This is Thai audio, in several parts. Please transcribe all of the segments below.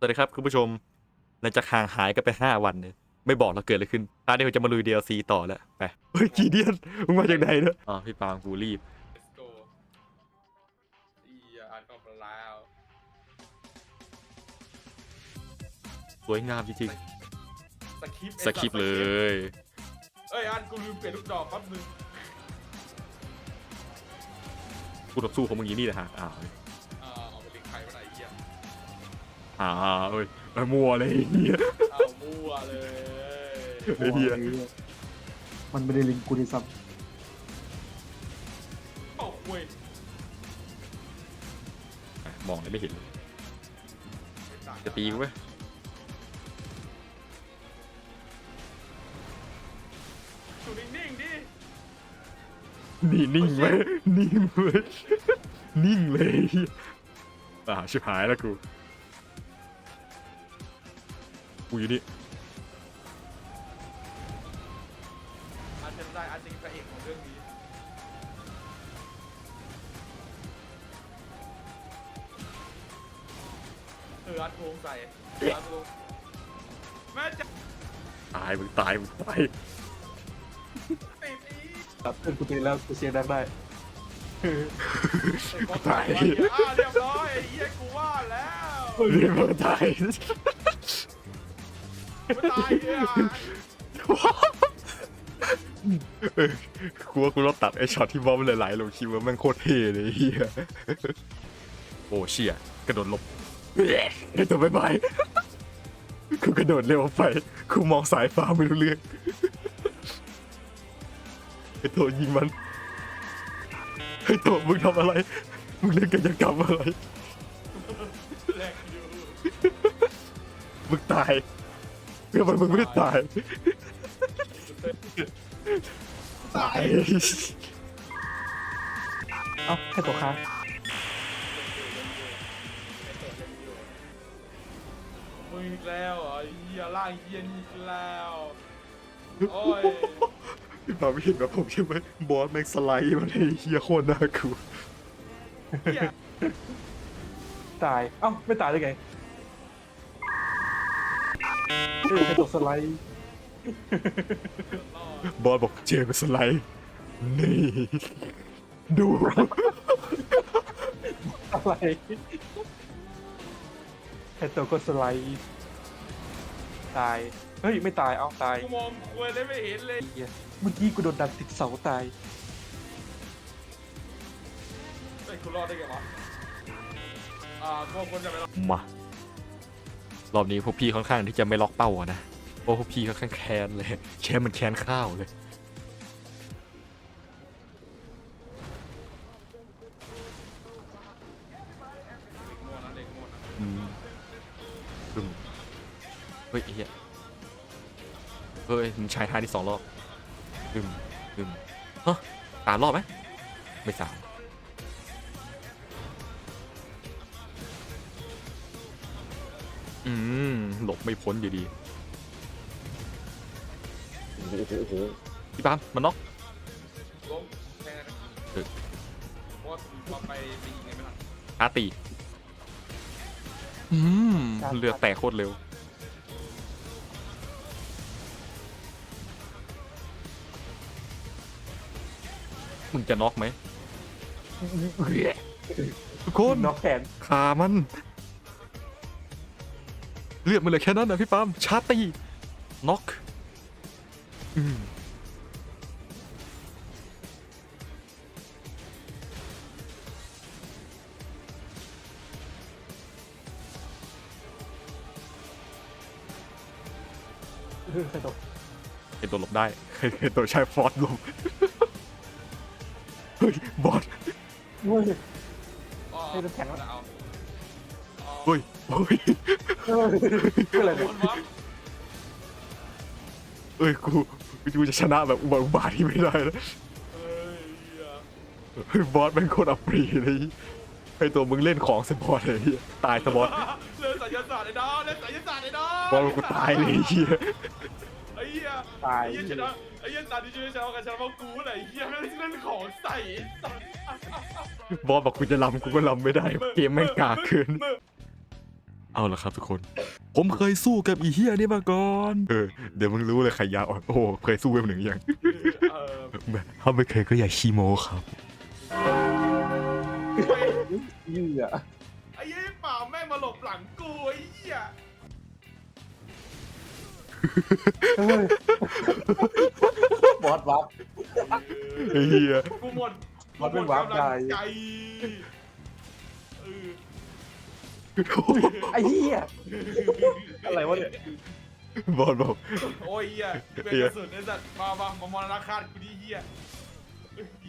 สวัสดีครับคุณผู้ชมหลังจากห่างหายกันไปห้าวันเนี่ยไม่บอกเราเกิดอะไรขึ้นตอนนี้ผมจะมาลุย DLC ต่อแล้วไปเฮ้ยกีเดียนมึงมาจากไหนเนอะอ๋อพี่ปาล์มกูรีบ Let's go อีอ่านก็มาแล้วสวยงามจริงสคริปต์ๆสคริปต์เลย เอ้ยอันกูลืมเปลี่ยนลูกดอกแป๊บนึงกูต่อสู้ของมึงอย่างนี้นะฮะอ้าว อ้าวเอ้ยเอ้ยมัวเลยไอ้เฮียเอามั่วเลยไอ้เหี้ยมันไม่ได้ลิงก์กูด้วยซ้โอ้คุยอะมองเลยไม่เห็นเลยไม่ต่างจะตีกูไหมอยู่นิ่งๆดินี่นิ่งไหมนิ่งเลยนิ่งเลยเหี้ยอ่าชิบหายแล้วกู กูอยู่นี่อันเป็นได้อันจริงพระเอกของเรื่องนี้เอออันโกงใส่อันโกงแม่จะตายมึงตายมึงตายติดอีำตัดเพื่อนกูตีแล้วกูเสียงดังได้ไอ้บอสตายว่ะเหี้ยอ่าเรียบร้อยไอ้เหี้ยกูว่าแล้วเรียกว่าตาย กูตายเนี่ยเออกูว่ากูต้องตัดไอ้ช็อตที่บอมหลายๆลงคิวว่ามันโคตรเท่เลยเฮียโอ้เชี่ยกระโดดหลบไอ้ตัวบายบายกูกระโดดเร็วไปกูมองสายฟ้าไม่รู้เรื่องไอ้ตัวยิงมันไอ้ตัวมึงทำอะไร มึงเล่นกายกรรมอะไร มึงตาย เพื่อมันมึงไม่ได้ตาย ตาย เอ้าแค่ตัวค้างมึงอีกแล้วเหรอไอ้เหี้ยร่างเหี้ยนี่อีกแล้ว โอ้ยพี่ปาไม่เห็นแบบผมใช่ไหมบอสแม็กสไลด์มันไอ้เฮียโคตรน่ากลัวเหี้ยตาย เอ้าไม่ตายได้ไง เฮ้ยแค่ตัวสไลด์รอดบอสบอกเจมส์สไลด์นี่ ดู อะไรแค่ตัวก็สไลด์ตาย เฮ้ย ไม่ตาย เอ้าตายกูมองควยเลยไม่เห็นเลยเหี้ยเมื่อกี้กูโดนดันติดเสาตายเฮ้ยกูรอดได้ไงวะอ่าพวกคนจะไปรอดมา รอบนี้พวกพี่ค่อนข้างที่จะไม่ล็อกเป้าอะนะเพราะพวกพี่ค่อนข้างแค้นเลยแค้นมันแค้นข้าวเลยเด็กโง่นะเด็กโง่นะอืมอืมเฮ้ยไอ้เฮียเฮ้ยมึงใช้ท่าที่สองรอบอืมอืมฮะสามรอบไหมไม่สาม อืมหลบไม่พ้นอยู่ดีโอ้โหโอ้โหพี่ปาล์มมันน็อกล้มแค่นั้นนะเออเพราะว่าผมว่าไปไปยิงไงไม่ทันอาตีอืมเรือแตกโคตรเร็ว มึงจะน็อกไหมทุกคนน็อกแขนขามัน เลือดมันเหลือแค่นั้นนะพี่ปาล์มชาร์จตีน็อกอืมเฮ้ยแค่ตัวเห็นตัวหลบได้เห็นตัวใช้ฟอร์ดหลบเฮ้ยบอสเฮ้ยอ๋อให้น้ำแข็งแล้วจะเอาอ๋อเฮ้ยเฮ้ยเฮ้ยคื ออะไรโดเนี่ยนวะเอ้ยกูกูจะชนะแบบอุบาอุบาทที่ไม่ได้แล้วเฮ้ยเหี้ยเฮ้ยบอสแม่งโคตรอัปรีเลยไอตัวมึงเล่นของสปอร์ตเลยเหี้ยตายสปอร์ตเล่นสายศาสตร์ไอ้น้องเล่นสายศาสตร์ไอ้น้องบอสกูตายเลยเฮียไอ้เหี้ยตายไอ้เหี้ยชนะไอ้เหี้ยตาดีช่วยชนะกันชนะเพราะกูแหละไอ้เหี้ยไม่ได้เล่นของใส่ไอ้สัตว์บอสบอกกูจะลำกูก็ลำไม่ได้เกมแม่งกากเกินมึง เอาละครับทุกคน ผมเคยสู้กับอีเฮียนี่มาก่อน เออ เดี๋ยวมึงรู้เลยใครยาอ่อนโอ้โหเคยสู้เว็บหนึ่งยังเออถ้าไม่เคยก็อย่าขี้โมครับเว้ยยืดอะไอ้ยี่เปล่าแม่งมาหลบหลังกูไอ้เหี้ยเฮ้ยบอสวับ ไอ้เฮียกูหมดมันเป็นวาร์ปกูหมดกำลังใหญ่ใจเออ ไอ้เหี้ยอะไรวะเนี่ยบอลบอก โอ้ยเหี้ยเป็นกระสุนไอ้สัตว์มามามามรณาคาตกูดิเหี้ย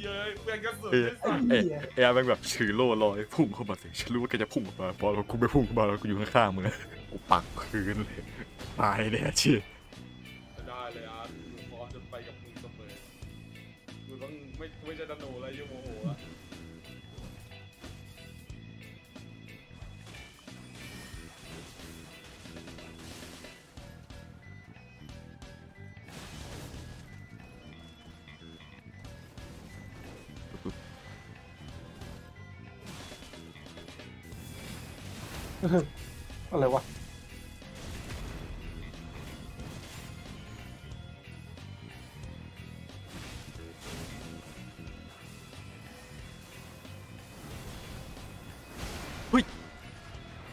เย้ยเป็นกระสุนเอ้ยไอ้สัตว์ เอ้ยเอ้ยแม่งแบบถือโล่ลอยพุ่งเข้ามาสิฉันรู้ว่าแกจะพุ่งออกมาบอลกูไม่พุ่งเข้ามาแล้วกูอยู่ข้างๆมึงนะกูปักพื้นเลยตายแน่เชียได้เลยอาร์ตกูพร้อมจะไปกับมึงเสมอกูต้องไม่ไม่จะดโนอะไรยังโมโหอะ อะไรวะ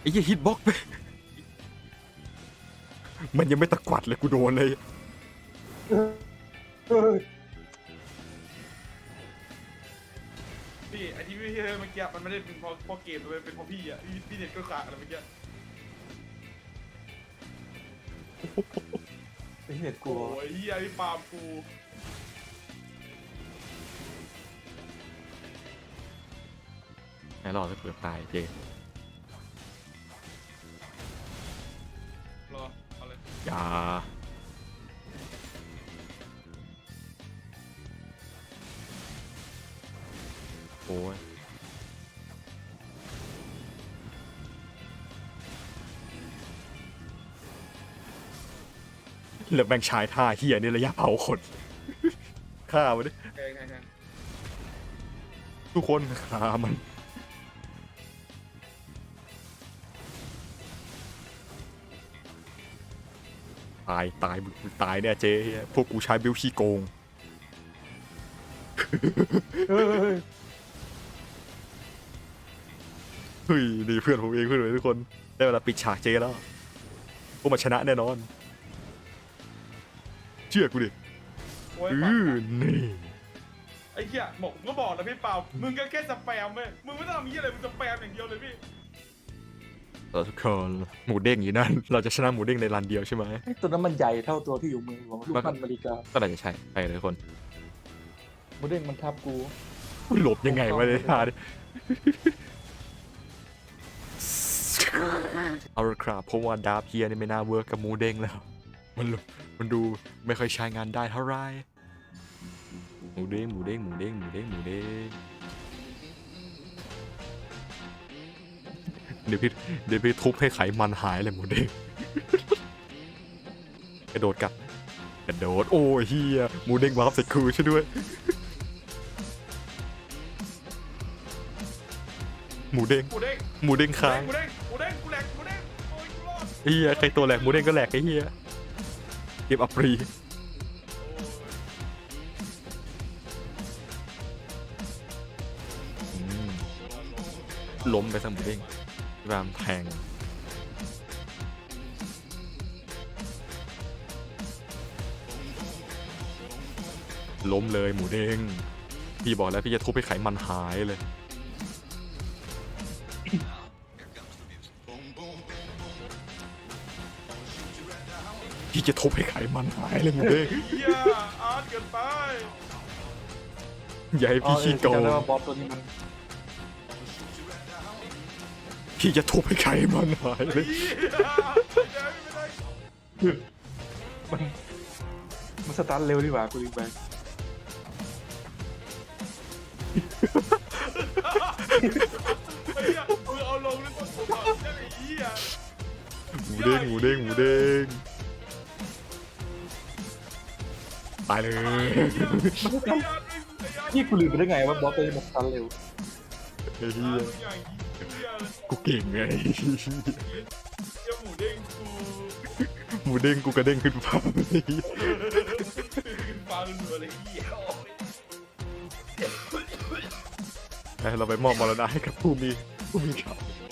ไอ้เหี้ยฮิตบ็อกไปมันยังไม่ตะกวัดเลยกูโดนเลย เฮ้ย พี่ไอ้ที่พี่เมื่อกี้มันไม่ได้เป็นเพราะเพราะเกมมันเป็นเพราะพี่อะพี่พี่เน็ตก็ขาดอะไรเมื่อกี้ไอ้เหี้ยกลัโอ้วยเฮียพี่ปาล์มกูไหนรอดจะเผื่อตายเจรอเอาเลยอย่าโอ้ย แล้วแบ่งชายท่าเฮียนี่ระยะเผาขนฆ่ามันดิแกงแกงแกงทุกคนฆ่ามัน ตายตายมึงตายเนี่ยเจ๊เหี้ยพวกกูใช้บิลขี้โกง เฮ้ยเฮ้ยเฮ้ยนี่เพื่อนผมเองเพื่อนเลยทุกคน ได้เวลาปิดฉากเจแล้ว พวกมันชนะแน่นอน เชื่อกูดิโอ้ยอืปาล์อมนี่ไอ้เหี้ยบอกก็บอกนะพี่ปาล์มมึงก็แค่สแปมเว้ยมึงไม่ต้องทำเหี้ยอะไรมึงสแปมอย่างเดียวเลยพี่เราทุกคนหมูเด้งอยู่นั่น เราจะชนะหมูเด้งในรันเดียวใช่ไหมไอ้ตัวนั้นมันใหญ่เท่าตัวที่อยู่มือของลูกปั้นอเมริกาก็น่าจะใช่ไปเลยทุกคนโมเดลมันทับกูหลบยังไงวะเนี่ยท่าดิ เอาละครับเพราะว่าดาบเฮียนี่ไม่น่าเวิร์กกับหมูเด้งแล้ว มันมันดูไม่ค่อยใช้งานได้เท่าไหรหมูเด้งหมูเด้งหมูเด้งหมูเด้งหมูเด้งเดี๋ยวพี่เดี๋ยวพี่ทุบให้ไขมันหายเลยหมูเด้งกระโดดกลับกระโดดโอ้ยเฮียหมูเด้งวาร์ปใส่คูช่วยด้วย หมูเด้งกูเด้งหมูเด้งค้างกูเด้งกูเด้งกูแหลกกูเด้งโอ้ยกูรอดไอ้เฮียใครตัวแหลกหมูเด้งก็แหลกไอ้เฮีย เก็บอัปรีล้มไปซะหมูเด้งรามแทงล้มเลยหมูเด้งพี่บอกแล้วพี่จะทุบให้ไขมันหายเลย พี่จะทุบให้ไขมันหายเลยหมูเด้งเฮียอาร์ตเกินไปอย่าให้อ๋อพี่เออขี้โกจำงได้ว่าบอสตัวนี้มันพี่จะทุบให้ไขมันหายเลยเฮียไม่ได้ไม่ได้มันมันสตาร์ทเร็วดีกว่ากูรีบไปไอ้เหี้ยมึงเอาลงแล้วก็ถูกก่อนใช่ไหมไอ้เหี้ย หมูเด้งหมูเด้งหมูเด้ง ตายเลยไอ้เหี้ยไอ้เหี้ยพี่กูลืมไปได้ไงว่าบอสตัวนี้มันสตาร์ทเร็วไอ้ไอ้เหี้ยเหี้ยอย่างเหี้ยเลยกูเก่งไงหมูเด้งกูกระเด้งขึ้นฟ้าฟังดูอะไรเหี้ยโอ้ยไปเราไปมอบมรณะให้กับผู้มีผู้มีเขาเอ